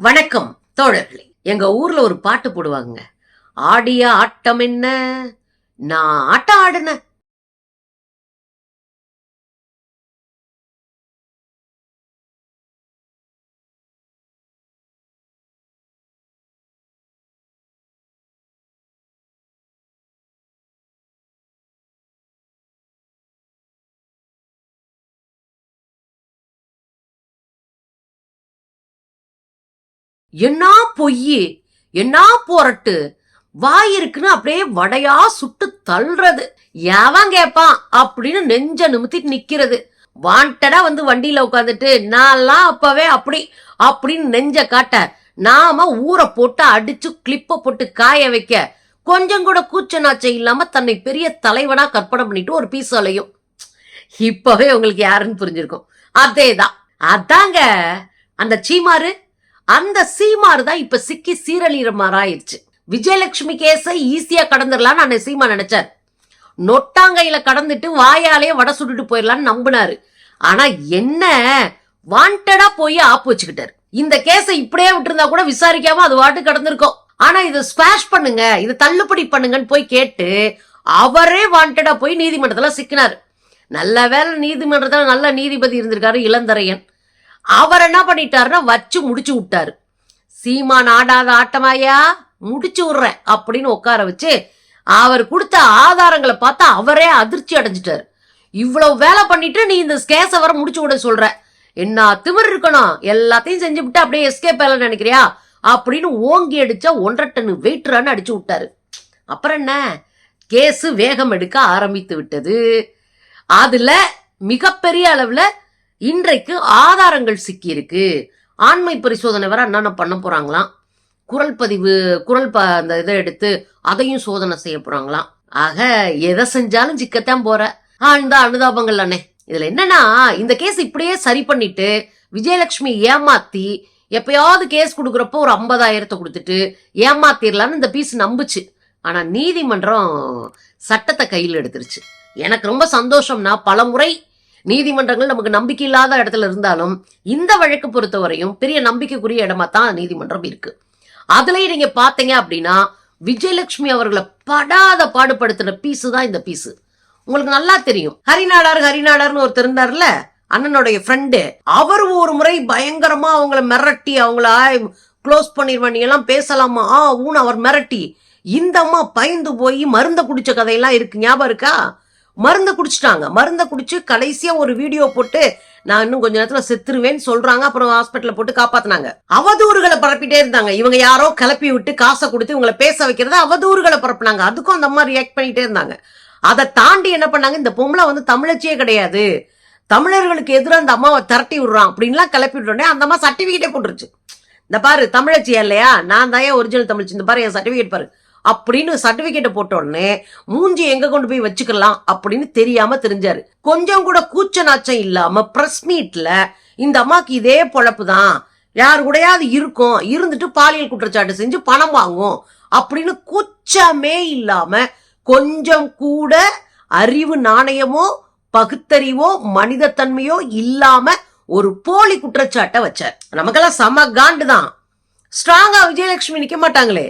வணக்கம் தோழர்களே. எங்க ஊர்ல ஒரு பாட்டு போடுவாங்க ஆடிய ஆட்டம் என்ன? நான் ஆட்டம் ஆடுன என்ன பொய் என்ன போரட்டு வாய் இருக்குன்னு அப்படியே வடையா சுட்டு தள்ளுறது. எவன் கேப்பான் அப்படின்னு நெஞ்ச நிமித்திட்டு நிக்கிறது. வாண்டடா வந்து வண்டியில உட்காந்துட்டு நான்லாம் அப்பவே அப்படி அப்படின்னு நெஞ்ச காட்ட நாம ஊரை போட்டு அடிச்சு கிளிப்ப போட்டு காய வைக்க கொஞ்சம் கூட கூச்ச நாச்சம் இல்லாம தன்னை பெரிய தலைவனா கற்பனை பண்ணிட்டு ஒரு பீஸ் அலையும் இப்பவே உங்களுக்கு யாருன்னு புரிஞ்சிருக்கும். அதேதான். அதாங்க அந்த சீமாறு அந்த சீமார் தான் இப்ப சிக்கி சீரழிகிற மாதிரி ஆயிடுச்சு விஜயலட்சுமி கேஸை ஈஸியா கடந்துடலாம்னு அந்த சீமா நினைச்சார். நொட்டாங்கையில கடந்துட்டு வாயாலே வடை சுட்டுட்டு போயிடலாம்னு நம்பினாரு. ஆனா என்ன? வாண்டடா போய் ஆப்பு வச்சுக்கிட்டாரு. இந்த கேஸை இப்படியே விட்டுருந்தா கூட விசாரிக்காம அது வாட்டு கடந்திருக்கும். ஆனா இதை ஸ்குவாஷ் பண்ணுங்க இதை தள்ளுபடி பண்ணுங்கன்னு போய் கேட்டு அவரே வாண்டடா போய் நீதிமன்றத்துல சிக்கினாரு. நல்ல வேலை நீதிமன்றத்துல நல்ல நீதிபதி இருந்திருக்காரு இளந்தரையன். அவர் என்ன பண்ணிட்டாருன்னா வச்சு முடிச்சு விட்டாரு. சீமான் ஆடாத ஆட்டமாயா? முடிச்சு விடுறேன் அப்படின்னு உட்கார வச்சு அவர் கொடுத்த ஆதாரங்களை பார்த்தா அவரே அதிர்ச்சி அடைஞ்சிட்டாரு. இவ்வளவு வேலை பண்ணிட்டு நீ இந்த கேஸை வர முடிச்சு விட சொல்ற. என்ன திமிர் இருக்கணும்? எல்லாத்தையும் செஞ்சு விட்டு அப்படியே எஸ்கேப் ஆகல நினைக்கிறியா? அப்படின்னு ஓங்கி அடிச்சா ஒன்றரை டன் வெயிட்ரான்னு அடிச்சு விட்டாரு. அப்புறம் என்ன? கேஸு வேகம் எடுக்க ஆரம்பித்து விட்டது. அதுல மிகப்பெரிய அளவுல இன்றைக்கு ஆதாரங்கள் சிக்கியிருக்கு. ஆண்மை பரிசோதனை வர என்னென்ன பண்ண போறாங்களாம்? குரல் பதிவு குரல் ப அந்த இதை எடுத்து அதையும் சோதனை செய்ய போறாங்களாம். ஆக எதை செஞ்சாலும் சிக்கத்தான் போற. ஆ அனுதாபங்கள் அண்ணே. இதுல என்னன்னா இந்த கேஸ் இப்படியே சரி பண்ணிட்டு விஜயலட்சுமி ஏமாத்தி எப்பயாவது கேஸ் கொடுக்குறப்போ ஒரு ஐம்பதாயிரத்தை கொடுத்துட்டு ஏமாத்திரலான்னு இந்த பீஸ் நம்புச்சு. ஆனா நீதிமன்றம் சட்டத்தை கையில் எடுத்துருச்சு. எனக்கு ரொம்ப சந்தோஷம்னா பல முறை நீதிமன்றங்கள் நமக்கு நம்பிக்கை இல்லாத இடத்துல இருந்தாலும் இந்த வழக்கு பொறுத்தவரையும் பெரிய நம்பிக்கைக்குரிய இடமா தான் நீதிமன்றம் இருக்கு. அதுலயே நீங்க பாத்தீங்க அப்படின்னா விஜயலட்சுமி அவர்களை படாத பாடுபடுத்தின பீஸு தான் இந்த பீஸு உங்களுக்கு நல்லா தெரியும். ஹரிநாடார் ஹரிநாடார்னு ஒருத்தர் இருந்தார்ல அண்ணனுடைய ஃப்ரெண்டு அவர் ஒரு முறை பயங்கரமா அவங்கள மிரட்டி அவங்கள க்ளோஸ் பண்ணிடுவேன் நீ எல்லாம் பேசலாமா? ஆ ஊன் அவர் மிரட்டி. இந்த அம்மா பயந்து போய் மருந்த குடிச்ச கதையெல்லாம் இருக்கு. ஞாபகம் இருக்கா? மருந்தை குடிச்சிட்டாங்க. மருந்தை குடிச்சு கடைசியா ஒரு வீடியோ போட்டு நான் இன்னும் கொஞ்ச நேரத்துல செத்துருவேன்னு சொல்றாங்க. அப்புறம் ஹாஸ்பிட்டல போட்டு காப்பாத்தினாங்க. அவதூறுகளை பரப்பிட்டே இருந்தாங்க. இவங்க யாரோ கிளப்பி விட்டு காசை கொடுத்து இவங்களை பேச வைக்கிறத அவதூறுகளை பரப்புனாங்க. அதுக்கும் அந்த அம்மா ரியாக்ட் பண்ணிட்டே இருந்தாங்க. அதை தாண்டி என்ன பண்ணாங்க? இந்த பொம்பளை வந்து தமிழச்சியே கிடையாது. தமிழர்களுக்கு எதிராக அந்த அம்மாவை திரட்டி விடுறான். அப்படின்லாம் கிளப்பி விட்டோடனே அந்த அம்மா சர்டிபிகேட்டே போட்டுருச்சு. இந்த பாரு தமிழச்சியா இல்லையா? நான் தான் ஒரிஜினல் தமிழ்ச்சி? இந்த பாரு என் சர்டிபிகேட் பாரு. அப்படின்னு சர்டிபிகேட்டை போட்ட உடனே மூஞ்சி எங்க கொண்டு போய் வச்சுக்கலாம் அப்படின்னு தெரியாம தெரிஞ்சாரு. கொஞ்சம் கூட கூச்ச நாச்சம் இல்லாம பிரஸ் மீட்ல இந்த அம்மாக்கு இதே பொழப்பு தான் யார் கூடயாவது இருக்கும் இருந்துட்டு பாலியல் குற்றச்சாட்டு செஞ்சு பணம் வாங்கும் அப்படின்னு கூச்சமே இல்லாம கொஞ்சம் கூட அறிவு நாணயமோ பகுத்தறிவோ மனிதத்தன்மையோ இல்லாம ஒரு போலி குற்றச்சாட்டை வச்சார். நமக்கெல்லாம் செம காண்டு தான் ஸ்ட்ராங்கா விஜயலட்சுமி நிக்க மாட்டாங்களே.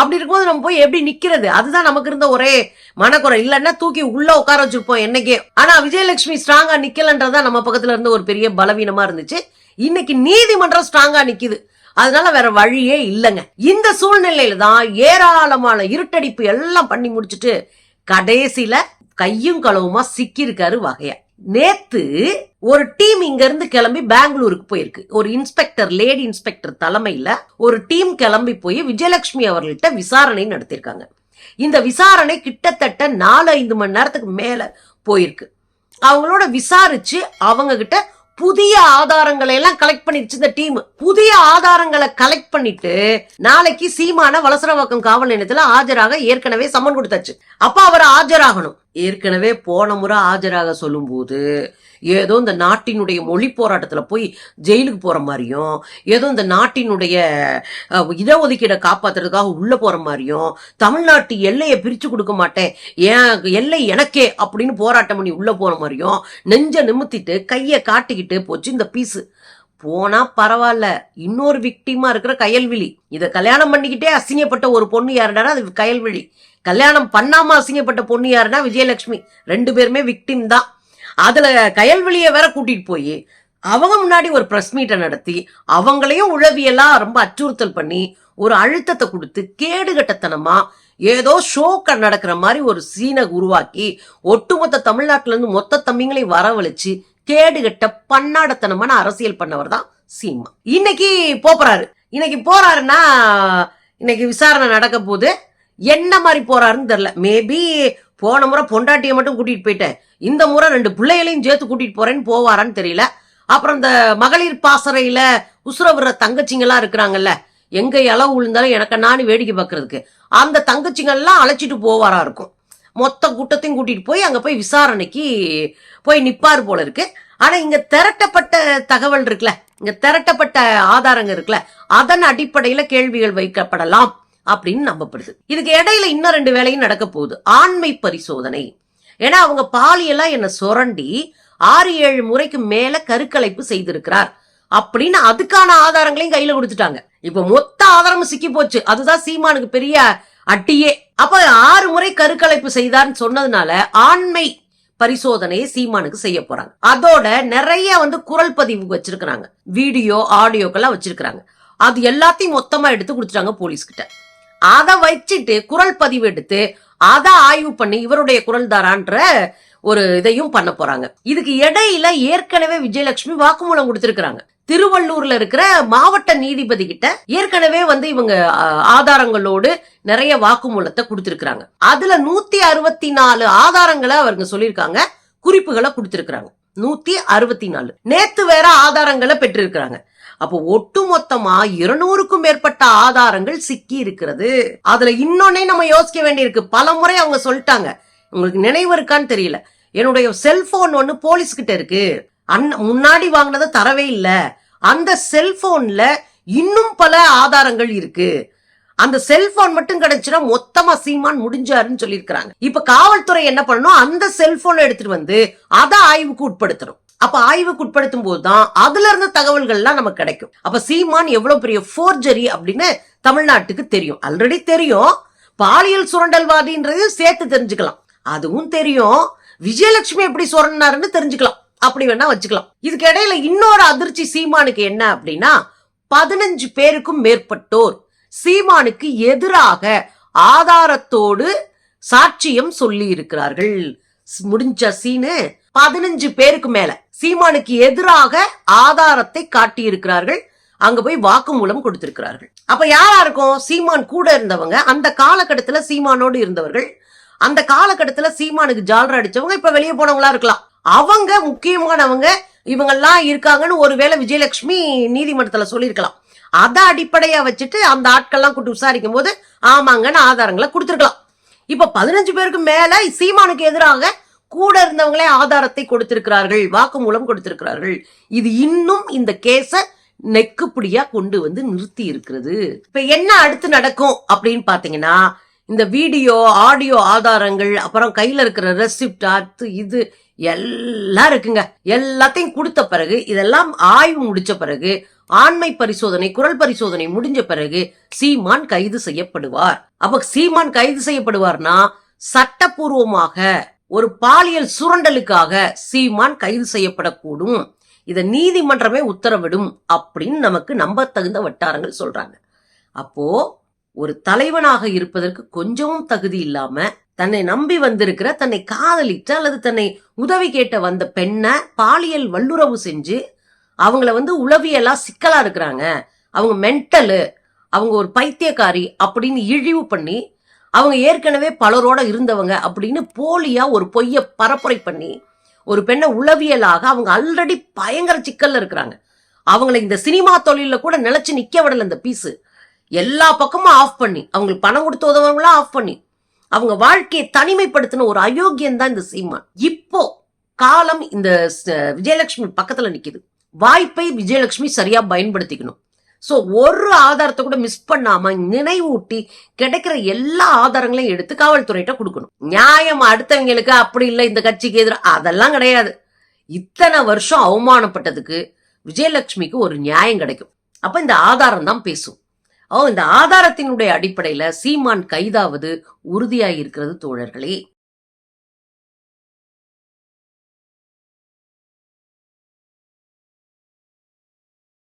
அப்படி இருக்கும்போது நம்ம போய் எப்படி நிக்கிறது? அதுதான் நமக்கு இருந்த ஒரே மனக்குறை. இல்லைன்னா தூக்கி உள்ள உட்கார வச்சிருப்போம் என்னைக்கே. ஆனா விஜயலட்சுமி ஸ்ட்ராங்கா நிக்கலன்றதா நம்ம பக்கத்துல இருந்து ஒரு பெரிய பலவீனமா இருந்துச்சு. இன்னைக்கு நீதிமன்றம் ஸ்ட்ராங்கா நிக்குது. அதனால வேற வழியே இல்லைங்க. இந்த சூழ்நிலையில தான் ஏராளமான இருட்டடிப்பு எல்லாம் பண்ணி முடிச்சுட்டு கடைசியில கையும் களவுமா சிக்கியிருக்காரு வகையா. நேத்து ஒரு டீம் இங்க இருந்து கிளம்பி பெங்களூருக்கு போயிருக்கு. ஒரு இன்ஸ்பெக்டர் லேடி இன்ஸ்பெக்டர் தலைமையில ஒரு டீம் கிளம்பி போய் விஜயலட்சுமி அவர்கள்ட்ட விசாரணை நடத்தியிருக்காங்க இந்த விசாரணை கிட்டத்தட்ட நாலு ஐந்து மணி நேரத்துக்கு மேல போயிருக்கு. அவங்களோட விசாரிச்சு அவங்க கிட்ட புதிய ஆதாரங்களை எல்லாம் கலெக்ட் பண்ணிருச்சு இந்த டீம். புதிய ஆதாரங்களை கலெக்ட் பண்ணிட்டு நாளைக்கு சீமான வலசரவாக்கம் காவல் நிலையத்துல ஆஜராக ஏற்கனவே சம்மன் கொடுத்தாச்சு. அப்ப அவர் ஆஜராகணும். ஏற்கனவே போன முறை ஆஜராக சொல்லும்போது ஏதோ இந்த நாட்டினுடைய மொழி போராட்டத்தில் போய் ஜெயிலுக்கு போகிற மாதிரியும் ஏதோ இந்த நாட்டினுடைய இடஒதுக்கீடை காப்பாத்துறதுக்காக உள்ளே போகிற மாதிரியும் தமிழ்நாட்டு எல்லையை பிரித்து கொடுக்க மாட்டேன் ஏன் எல்லை எனக்கே அப்படின்னு போராட்டம் பண்ணி உள்ளே போகிற மாதிரியும் நெஞ்சை நிமித்திட்டு கையை காட்டிக்கிட்டு போச்சு இந்த பீஸு. போனா பரவாயில்ல. இன்னொரு விக்டிமா இருக்கிற கயல்விழி. இதை கல்யாணம் பண்ணிக்கிட்டே அசிங்கப்பட்ட ஒரு பொண்ணு யாருன்னா அது கயல்விழி. கல்யாணம் பண்ணாம அசிங்கப்பட்ட பொண்ணு யாருன்னா விஜயலட்சுமி. ரெண்டு பேருமே விக்டிம் தான். அதுல கயல்விழிய வேற கூட்டிட்டு போய் அவங்க முன்னாடி ஒரு பிரஸ் மீட்டை நடத்தி அவங்களையும் உளவியெல்லாம் ரொம்ப அச்சுறுத்தல் பண்ணி ஒரு அழுத்தத்தை கொடுத்து கேடுகட்டத்தனமா ஏதோ ஷோக்க நடக்கிற மாதிரி ஒரு சீனை உருவாக்கி ஒட்டுமொத்த தமிழ்நாட்டிலேருந்து மொத்த தம்பிங்களையும் வரவழைச்சு கேடுகட்ட பன்னாடத்தனமான அரசியல் பண்ணவர் தான் சீமா. இன்னைக்கு போறாரு. இன்னைக்கு போறாருன்னா இன்னைக்கு விசாரணை நடக்க போகுது என்ன மாதிரி போறாருன்னு தெரியல. மேபி போன முறை பொண்டாட்டியை மட்டும் கூட்டிட்டு போயிட்டேன். இந்த முறை ரெண்டு பிள்ளைகளையும் சேர்த்து கூட்டிட்டு போறேன்னு போவாரான்னு தெரியல. அப்புறம் இந்த மகளிர் பாசறையில உசுரவுற விடுற தங்கச்சிங்கெல்லாம் இருக்கிறாங்கல்ல எங்க இளவு விழுந்தாலும் எனக்கு நான் வேடிக்கை பார்க்கறதுக்கு. அந்த தங்கச்சிங்கள்லாம் அழைச்சிட்டு போவாரா இருக்கும். மொத்த கூட்டத்தையும் கூட்டிட்டு போய் அங்க போய் விசாரணைக்கு போய் நிப்பார் போல இருக்கு. ஆனா இங்க திரட்டப்பட்ட தகவல் இருக்குல்ல இங்க திரட்டப்பட்ட ஆதாரங்கள் இருக்குல்ல அதன் அடிப்படையில கேள்விகள் வைக்கப்படலாம் அப்படின்னு நம்பப்படுது. இதுக்கு இடையில இன்னும் ரெண்டு வேலையும் நடக்க போகுது. ஆண்மை பரிசோதனை. ஏன்னா அவங்க பாலியெல்லாம் என்ன சுரண்டி ஆறு ஏழு முறைக்கு மேல கருக்கலைப்பு செய்திருக்கிறார் அப்படின்னு அதுக்கான ஆதாரங்களையும் கையில கொடுத்துட்டாங்க. இப்ப மொத்த ஆதாரமும் சிக்கி போச்சு. அதுதான் சீமானுக்கு பெரிய அட்டியே. அப்ப ஆறு முறை கருக்கலைப்பு செய்தார்னு சொன்னதுனால ஆண்மை பரிசோதனையை சீமானுக்கு செய்ய போறாங்க. அதோட நிறைய வந்து குரல் பதிவு வச்சிருக்கிறாங்க. வீடியோ ஆடியோக்கெல்லாம் வச்சிருக்கிறாங்க. அது எல்லாத்தையும் மொத்தமா எடுத்து கொடுத்துட்டாங்க போலீஸ் கிட்ட அதை வச்சுட்டு குரல் பதிவு எடுத்து அதை ஆய்வு பண்ணி இவருடைய குரல் தாரான்ற ஒரு இதையும் பண்ண போறாங்க. இதுக்கு இடையில ஏற்கனவே விஜயலட்சுமி வாக்குமூலம் கொடுத்திருக்கிறாங்க. திருவள்ளூர்ல இருக்கிற மாவட்ட நீதிபதி கிட்ட ஏற்கனவே வந்து இவங்க ஆதாரங்களோடு நிறைய வாக்குமூலத்தை கொடுத்திருக்கிறாங்க. அதுல நூத்தி அறுபத்தி நாலு ஆதாரங்களை அவங்க சொல்லியிருக்காங்க. குறிப்புகளை கொடுத்திருக்கிறாங்க. நூத்தி அறுபத்தி நாலு. நேத்து வேற ஆதாரங்களை பெற்றிருக்கிறாங்க. அப்போ ஒட்டுமொத்தமா இருநூறுக்கும் மேற்பட்ட ஆதாரங்கள் சிக்கி இருக்கிறது. அதுல இன்னொன்னே நம்ம யோசிக்க வேண்டியிருக்கு. பல முறை அவங்க சொல்லிட்டாங்க. உங்களுக்கு நினைவு இருக்கான்னு தெரியல. என்னுடைய செல்போன் ஒன்று போலீஸ் கிட்ட இருக்கு. அண்ண முன்னாடி வாங்கினதை தரவே இல்லை. அந்த செல்போன்ல இன்னும் பல ஆதாரங்கள் இருக்கு. அந்த செல்போன் மட்டும் கிடைச்சுன்னா மொத்தமா சீமான் முடிஞ்சாருன்னு சொல்லியிருக்கிறாங்க. இப்ப காவல்துறை என்ன பண்ணணும்? அந்த செல்போனை எடுத்துட்டு வந்து அதை ஆய்வுக்கு உட்படுத்தணும். அப்ப ஆய்வுக்கு உட்படுத்தும் போதுதான் அதுல இருந்த தகவல்கள்லாம் நமக்கு கிடைக்கும். அப்ப சீமான் எவ்வளவு பெரிய ஃபோர்ஜரி அப்படின்னு தமிழ்நாட்டுக்கு தெரியும். ஆல்ரெடி தெரியும். பாலியல் சுரண்டல்வாதின்றது சேர்த்து தெரிஞ்சுக்கலாம். அதுவும் தெரியும். விஜயலட்சுமி எப்படி சுரண்டாருன்னு தெரிஞ்சுக்கலாம். அப்படி வேணா வச்சுக்கலாம். இதுக்கு இடையில இன்னொரு அதிர்ச்சி சீமானுக்கு என்ன அப்படின்னா பதினஞ்சு பேருக்கும் மேற்பட்டோர் சீமானுக்கு எதிராக ஆதாரத்தோடு சாட்சியம் சொல்லி இருக்கிறார்கள். முடிஞ்ச சீனு பதினஞ்சு பேருக்கு மேல சீமானுக்கு எதிராக ஆதாரத்தை காட்டி இருக்கிறார்கள். அங்க போய் வாக்குமூலம் கொடுத்திருக்கிறார்கள். அப்ப யாரா இருக்கும்? சீமான் கூட இருந்தவங்க. அந்த காலகட்டத்துல சீமானோடு இருந்தவர்கள். அந்த காலகட்டத்துல சீமானுக்கு ஜாலர் அடிச்சவங்க. இப்ப வெளியே போனவங்களா இருக்கலாம். அவங்க முக்கியமானவங்க இவங்கெல்லாம் இருக்காங்கன்னு ஒருவேளை விஜயலட்சுமி நீதிமன்றத்துல சொல்லியிருக்கலாம். அதை அடிப்படையா வச்சுட்டு அந்த ஆட்கள்லாம் கூட்டு விசாரிக்கும் போது ஆமாங்கன்னு ஆதாரங்களை கொடுத்துருக்கலாம். இப்ப பதினஞ்சு பேருக்கு மேல சீமானுக்கு எதிராக கூட இருந்தவங்களே ஆதாரத்தை கொடுத்திருக்கிறார்கள் வாக்குமூலம் கொடுத்திருக்கிறார்கள். இது இன்னும் இந்த கேஸ நெக்குப்பிடியா கொண்டு வந்து நிறுத்தி இருக்கிறது. இப்ப என்ன அடுத்து நடக்கும் அப்படின்னு பாத்தீங்கன்னா இந்த வீடியோ ஆடியோ ஆதாரங்கள் அப்புறம் கையில் இருக்கிற ரெசிப்ட் அது இது எல்லாம் இருக்குங்க. எல்லாத்தையும் கொடுத்த பிறகு இதெல்லாம் ஆய்வு முடிச்ச பிறகு ஆண்மை பரிசோதனை குரல் பரிசோதனை முடிஞ்ச பிறகு சீமான் கைது செய்யப்படுவார். அப்ப சீமான் கைது செய்யப்படுவார்னா சட்டப்பூர்வமாக ஒரு பாலியல் சுரண்டலுக்காக சீமான் கைது செய்யப்படக்கூடும். இத நீதிமன்றமே உத்தரவிடும் அப்படின்னு நமக்கு நம்ப தகுந்த வட்டாரங்கள் சொல்றாங்க. அப்போ ஒரு தலைவனாக இருப்பதற்கு கொஞ்சமும் தகுதி இல்லாம தன்னை நம்பி வந்திருக்கிற தன்னை காதலிட்டு அல்லது தன்னை உதவி கேட்ட வந்த பெண்ணை பாலியல் வல்லுறவு செஞ்சு அவங்கள வந்து உளவியலா சிக்கலா இருக்கிறாங்க. அவங்க மென்டலு அவங்க ஒரு பைத்தியக்காரி அப்படின்னு இழிவு பண்ணி அவங்க ஏற்கனவே பலரோட இருந்தவங்க அப்படின்னு போலியா ஒரு பொய்ய பரப்புரை பண்ணி ஒரு பெண்ணை உளவியலாக அவங்க ஆல்ரெடி பயங்கர சிக்கல்ல இருக்கிறாங்க. அவங்கள இந்த சினிமா தொழில கூட நிலைச்சு நிக்க விடல இந்த பீஸு. எல்லா பக்கமும் ஆஃப் பண்ணி. அவங்களுக்கு பணம் கொடுத்து உதவவங்களாம் ஆஃப் பண்ணி. அவங்க வாழ்க்கையை தனிமைப்படுத்தின ஒரு அயோக்கியம் தான் இந்த சீமான். இப்போ காலம் இந்த விஜயலட்சுமி பக்கத்துல நிக்குது. வாய்ப்பை விஜயலட்சுமி சரியா பயன்படுத்திக்கணும். ஸோ ஒரு ஆதாரத்தை கூட மிஸ் பண்ணாம நினைவூட்டி கிடைக்கிற எல்லா ஆதாரங்களையும் எடுத்து காவல்துறையிட்ட கொடுக்கணும். நியாயம் அடுத்தவங்களுக்கு அப்படி இல்லை இந்த கட்சிக்கு எதிராக அதெல்லாம் கிடையாது. இத்தனை வருஷம் அவமானப்பட்டதுக்கு விஜயலட்சுமிக்கு ஒரு நியாயம் கிடைக்கும். அப்ப இந்த ஆதாரம் தான் பேசும். இந்த ஆதாரத்தினுடைய அடிப்படையில சீமான் கைதாவது உறுதியாயிருக்கிறது தோழர்களே.